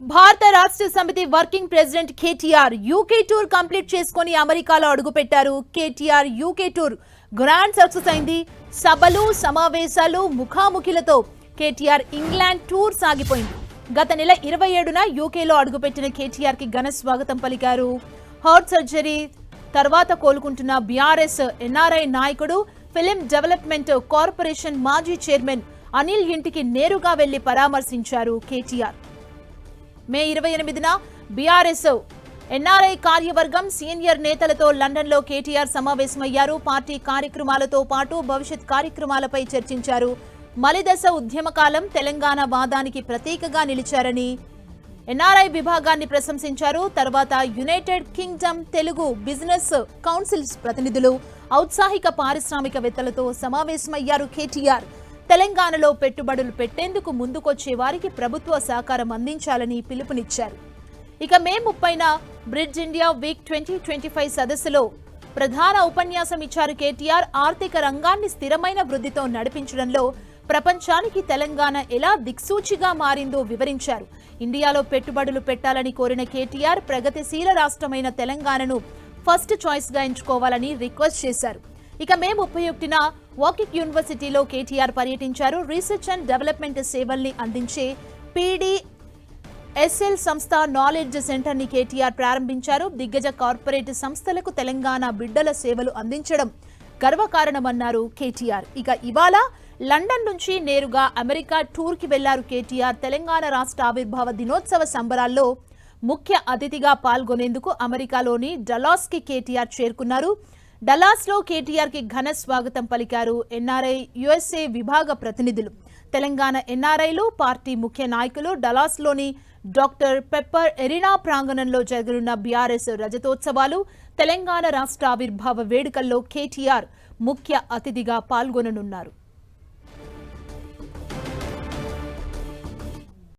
Bharat Rashtra Samithi working president KTR UK tour complete చేసుకుని అమెరికాలో అడుగుపెట్టారు. KTR UK tour grand success అయింది. సభలు సమావేశాలు ముఖాముఖిలతో కేటీఆర్ ఇంగ్లాండ్ టూర్ సాగిపోయింది. గత నెల ఇరవై ఏడున యూకేలో అడుగుపెట్టిన కేటీఆర్కి ఘన స్వాగతం పలికారు. హార్ట్ సర్జరీ తర్వాత కోలుకుంటున్న బీఆర్ఎస్ ఎన్ఆర్ఐ నాయకుడు ఫిలిం డెవలప్మెంట్ కార్పొరేషన్ మాజీ చైర్మన్ అనిల్ ఇంటికి నేరుగా వెళ్ళి పరామర్శించారు కేటీఆర్. మే ఇరవై ఎనిమిదిన బీఆర్ఎస్ ఎన్ఆర్ఐ కార్యవర్గం సీనియర్ నేతలతో లండన్లో కేటీఆర్ సమావేశమయ్యారు. పార్టీ కార్యక్రమాలతో పాటు భవిష్యత్ కార్యక్రమాలపై చర్చించారు. మలిదశ ఉద్యమకాలం తెలంగాణ వాదానికి ప్రతీకగా నిలిచారని ఎన్ఆర్ఐ విభాగాన్ని ప్రశంసించారు. తర్వాత United Kingdom Telugu business councils ప్రతినిధులు ఔత్సాహిక పారిశ్రామికవేత్తలతో సమావేశమయ్యారు కేటీఆర్. తెలంగాణలో పెట్టుబడులు పెట్టేందుకు ముందుకొచ్చే వారికి ప్రభుత్వ సహకారం అందించాలని పిలుపునిచ్చారు. ఇక మే ముప్పైన Bridge India Week twenty twenty five సదస్సులో ప్రధాన ఉపన్యాసం ఇచ్చారు కేటీఆర్. ఆర్థిక రంగాన్ని స్థిరమైన వృద్ధితో నడిపించడంలో ప్రపంచానికి తెలంగాణ ఎలా దిక్సూచిగా మారిందో వివరించారు. ఇండియాలో పెట్టుబడులు పెట్టాలని కోరిన కేటీఆర్ ప్రగతిశీల రాష్ట్రమైన తెలంగాణను ఫస్ట్ చాయిస్గా ఎంచుకోవాలని రిక్వెస్ట్ చేశారు. ఇక మే ముప్పై ఒకటిన వాకిక్ యూనివర్సిటీలో కేటీఆర్ పర్యటించారు. రీసెర్చ్ అండ్ డెవలప్మెంట్ సేవల్ని అందించే పీడీ ఎస్ఎల్ సంస్థ నాలెడ్జ్ సెంటర్ని కేటీఆర్ ప్రారంభించారు. దిగ్గజ కార్పొరేట్ సంస్థలకు తెలంగాణ బిడ్డల సేవలు అందించడం గర్వకారణమన్నారు కేటీఆర్. ఇక ఇవాళ లండన్ నుంచి నేరుగా అమెరికా టూర్కి వెళ్ళారు కేటీఆర్. తెలంగాణ రాష్ట్ర ఆవిర్భావ దినోత్సవ సంబరాల్లో ముఖ్య అతిథిగా పాల్గొనేందుకు అమెరికాలోని డలాస్కి కేటీఆర్ చేరుకున్నారు. డలాస్లో కేటీఆర్కి ఘన స్వాగతం పలికారు ఎన్ఆర్ఐ యుఎస్ఏ విభాగ ప్రతినిధులు. తెలంగాణ ఎన్ఆర్ఐలు పార్టీ ముఖ్య నాయకులు డలాస్లోని డాక్టర్ పెప్పర్ ఎరినా ప్రాంగణంలో జరగనున్న బీఆర్ఎస్ రజతోత్సవాలు తెలంగాణ రాష్ట్ర ఆవిర్భావ వేడుకల్లో కేటీఆర్ ముఖ్య అతిథిగా పాల్గొననున్నారు.